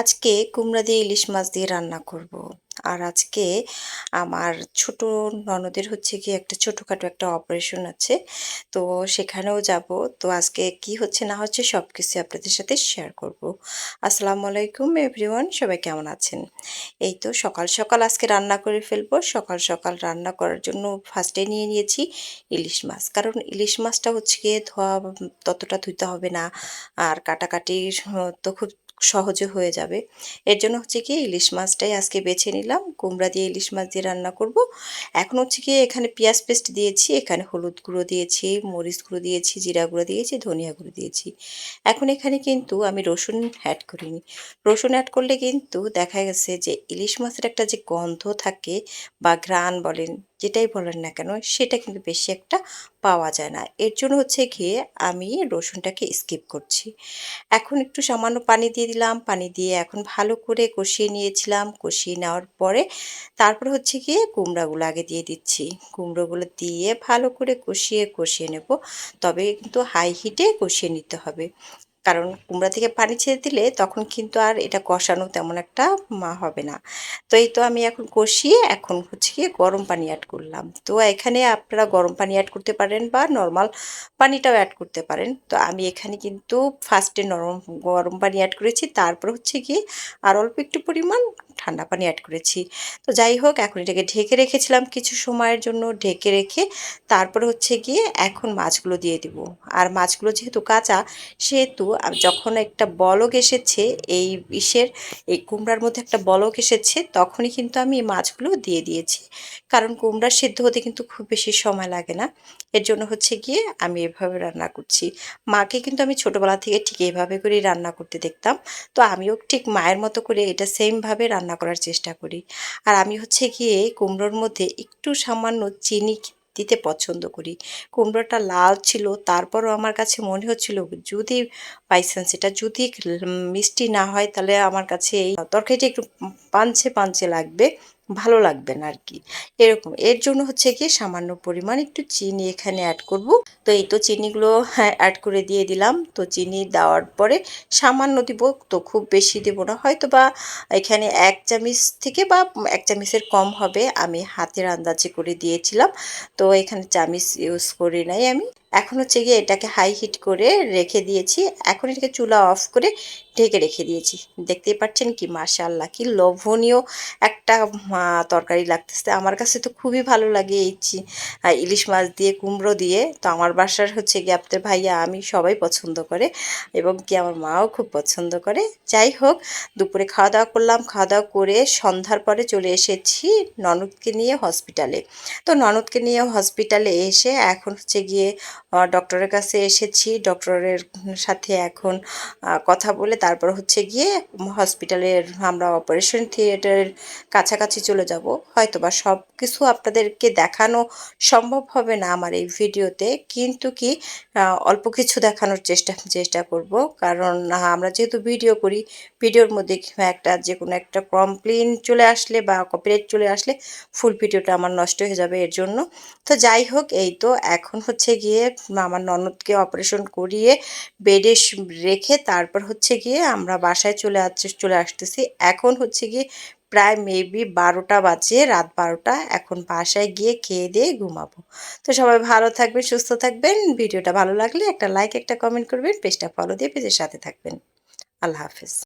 আজকে কুমড়া দিয়ে ইলিশ মাছ দিয়ে রান্না করব। আর আজকে আমার ছোট ননদের হচ্ছে কি একটা ছোটোখাটো একটা অপারেশন আছে। তো সেখানেও যাব। তো আজকে কি হচ্ছে না হচ্ছে সব কিছু আপনাদের সাথে শেয়ার করব। আসসালামু আলাইকুম এভরিওয়ান সবাই কেমন আছেন? এই তো সকাল সকাল আজকে রান্না করে ফেলব। সকাল সকাল রান্না করার জন্য ফার্স্টে নিয়ে নিয়েছি ইলিশ মাছ। কারণ ইলিশ মাছটা হচ্ছে গিয়ে ধোয়া ততটা ধুতে হবে না। আর কাটাকাটি তো খুব সহজে হয়ে যাবে। এর জন্য হচ্ছে কি ইলিশ মাছটাই আজকে বেছে নিলাম। কুমড়া দিয়ে ইলিশ মাছ দিয়ে রান্না করব। এখন হচ্ছে কি এখানে পেঁয়াজ পেস্ট দিয়েছি, এখানে হলুদ গুঁড়ো দিয়েছি, মরিচ গুঁড়ো দিয়েছি, জিরা গুঁড়ো দিয়েছি, ধনিয়া গুঁড়ো দিয়েছি। এখন এখানে কিন্তু আমি রসুন অ্যাড করিনি। রসুন অ্যাড করলে কিন্তু দেখা গেছে যে ইলিশ মাছের একটা যে গন্ধ থাকে বা ঘ্রাণ বলেন যেটাই বলেন না কেন, সেটা কিন্তু বেশি একটা পাওয়া যায় না। এর জন্য হচ্ছে গিয়ে আমি রসুনটাকে স্কিপ করছি। এখন একটু সামান্য পানি দিয়ে দিলাম, পানি দিয়ে এখন ভালো করে কষিয়ে নিয়েছিলাম। কষিয়ে নেওয়ার পরে তারপর হচ্ছে গিয়ে কুমড়াগুলো আগে দিয়ে দিচ্ছি। কুমড়োগুলো দিয়ে ভালো করে কষিয়ে কষিয়ে নেব। তবে কিন্তু হাই হিটে কষিয়ে নিতে হবে। কারণ কুমড়া থেকে পানি ছেড়ে দিলে তখন কিন্তু আর এটা কষানো তেমন একটা, মা, হবে না। তো এই তো আমি এখন কষিয়ে এখন হচ্ছে গিয়ে গরম পানি অ্যাড করলাম। তো এখানে আপনারা গরম পানি অ্যাড করতে পারেন বা নর্মাল পানিটাও অ্যাড করতে পারেন। তো আমি এখানে কিন্তু ফার্স্টে নরম, গরম পানি অ্যাড করেছি, তারপর হচ্ছে গিয়ে আর অল্প একটু পরিমাণ ঠান্ডা পানি অ্যাড করেছি। তো যাই হোক, এখন এটাকে ঢেকে রেখেছিলাম কিছু সময়ের জন্য, ঢেকে রেখে তারপরে হচ্ছে গিয়ে এখন মাছগুলো দিয়ে দিব। আর মাছগুলো যেহেতু কাঁচা, সেহেতু যখন একটা বলক এসেছে, এই ইসের এই কুমড়ার মধ্যে একটা বলক এসেছে, তখনই কিন্তু আমি এই মাছগুলো দিয়ে দিয়েছি। কারণ কুমড়া সেদ্ধ হতে কিন্তু খুব বেশি সময় লাগে না। এর জন্য হচ্ছে গিয়ে আমি এভাবে রান্না করছি। মাকে কিন্তু আমি ছোটোবেলা থেকে ঠিক এইভাবে করেই রান্না করতে দেখতাম। তো আমিও ঠিক মায়ের মতো করে এটা সেমভাবে রান্না করার চেষ্টা করি। আর আমি হচ্ছে গিয়ে কুমড়োর মধ্যে একটু সামান্য চিনি দিতে পছন্দ করি। কুমড়োটা লাল ছিল, তারপরও আমার কাছে মনে হচ্ছিল যদি বাইচান্স এটা যদি মিষ্টি না হয় তাহলে আমার কাছে এই তরকারিটা একটু পাঞ্চে পাঞ্চে লাগবে। ভালো লাগবে না আর কি এরকম। এর জন্য হচ্ছে কি সামান্য পরিমাণ একটু চিনি এখানে অ্যাড করব। তো এই তো চিনিগুলো অ্যাড করে দিয়ে দিলাম। তো চিনি দেওয়ার পরে সামান্য দিব, তো খুব বেশি দেবো না। হয়তো বা এখানে এক চামিচ থেকে বা এক চামিচের কম হবে। আমি হাতের আন্দাজে করে দিয়েছিলাম। তো এখানে চামিচ ইউজ করি নাই আমি। এখন হচ্ছে গিয়ে এটাকে হাই হিট করে রেখে দিয়েছি। এখন এটাকে চুলা অফ করে ঢেকে রেখে দিয়েছি। দেখতেই পাচ্ছেন কি মাশাল্লাহ কি লোভনীয় একটা তরকারি লাগতেছে। আমার কাছে তো খুবই ভালো লাগে এই ইলিশ মাছ দিয়ে, কুমড়ো দিয়ে। তো আমার বাসার হচ্ছে গিয়ে আপনার ভাইয়া, আমি সবাই পছন্দ করে এবং কি আমার মাও খুব পছন্দ করে। যাই হোক, দুপুরে খাওয়া দাওয়া করলাম। খাওয়া দাওয়া করে সন্ধ্যার পরে চলে এসেছি ননদকে নিয়ে হসপিটালে তো ননদকে নিয়ে হসপিটালে এসে এখন হচ্ছে গিয়ে ডক্টরের কাছে এসেছি। ডক্টরের সাথে এখন কথা বলে তারপর হচ্ছে গিয়ে হসপিটালের আমরা অপারেশন থিয়েটারের কাছাকাছি চলে যাব। হয়তো বা সব কিছু আপনাদেরকে দেখানো সম্ভব হবে না আমার এই ভিডিওতে, কিন্তু কি অল্প কিছু দেখানোর চেষ্টা চেষ্টা করব। কারণ আমরা যেহেতু ভিডিও করি ভিডিওর মধ্যে একটা যে কোনো একটা কমপ্লেন চলে আসলে বা কপিরাইট চলে আসলে ফুল ভিডিওটা আমার নষ্ট হয়ে যাবে এর জন্য। তো যাই হোক, এই তো এখন হচ্ছে গিয়ে আমার ননদকে অপারেশন করিয়ে বেডে রেখে তারপর হচ্ছে গিয়ে আমরা বাসায় চলে আসছে চলে আসতেছি। এখন হচ্ছে গিয়ে প্রায় মেবি বারোটা বাজে, রাত বারোটা। এখন বাসায় গিয়ে খেয়ে দিয়ে ঘুমাবো। তো সবাই ভালো থাকবেন, সুস্থ থাকবেন। ভিডিওটা ভালো লাগলে একটা লাইক একটা কমেন্ট করবেন, পেজটা ফলো দিয়ে পেজের সাথে থাকবেন। আল্লাহ হাফিজ।